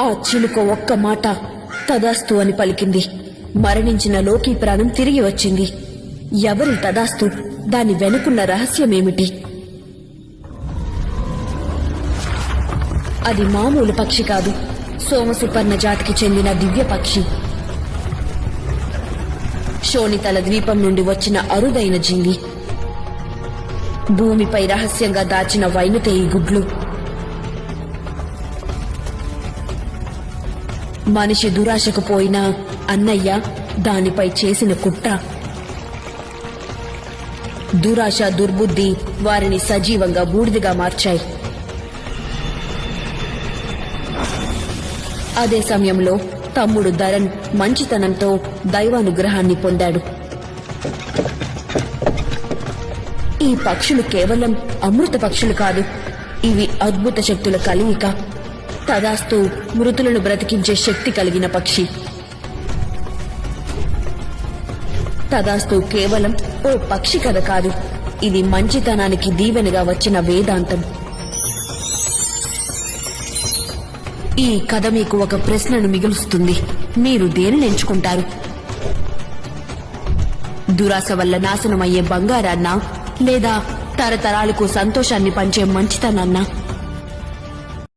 ఆ చిలుక ఒక్క మాట తదాస్తు అని పలికింది. మరణించిన లోకి ప్రాణం తిరిగి వచ్చింది. ఎవరి తదాస్తు? దాని వెనుకున్న రహస్యమేమిటి? అది మామూలు పక్షి కాదు. సోమసుపర్ణ జాతికి చెందిన దివ్య పక్షి. శోణితల ద్వీపం నుండి వచ్చిన అరుదైన జీవి. భూమిపై రహస్యంగా దాచిన వైనుతేయి గుడ్లు. మనిషి దురాశకు పోయిన అన్నయ్య దానిపై చేసిన కుట్ర. దురాశ దుర్బుద్ధి వారిని సజీవంగా బూడిదిగా మార్చాయి. అదే సమయంలో తమ్ముడు ధరన్ మంచితనంతో దైవానుగ్రహాన్ని పొందాడు. ఈ పక్షులు కేవలం అమృత పక్షులు కాదు ఇవి అద్భుత శక్తుల కలయిక. తదాస్తు మృతులను బ్రతికించే శక్తి కలిగిన పక్షి. తదాస్తు కేవలం ఓ పక్షి కథ కాదు. ఇది మంచితనానికి దీవెనగా వచ్చిన వేదాంతం. ఈ కథ మీకు ఒక ప్రశ్నను మిగులుస్తుంది. మీరు దేనిని ఎంచుకుంటారు? దురాశ వల్ల నాశనమయ్యే బంగారాన్నా లేదా తరతరాలకు సంతోషాన్ని పంచే మంచితనాన్నా?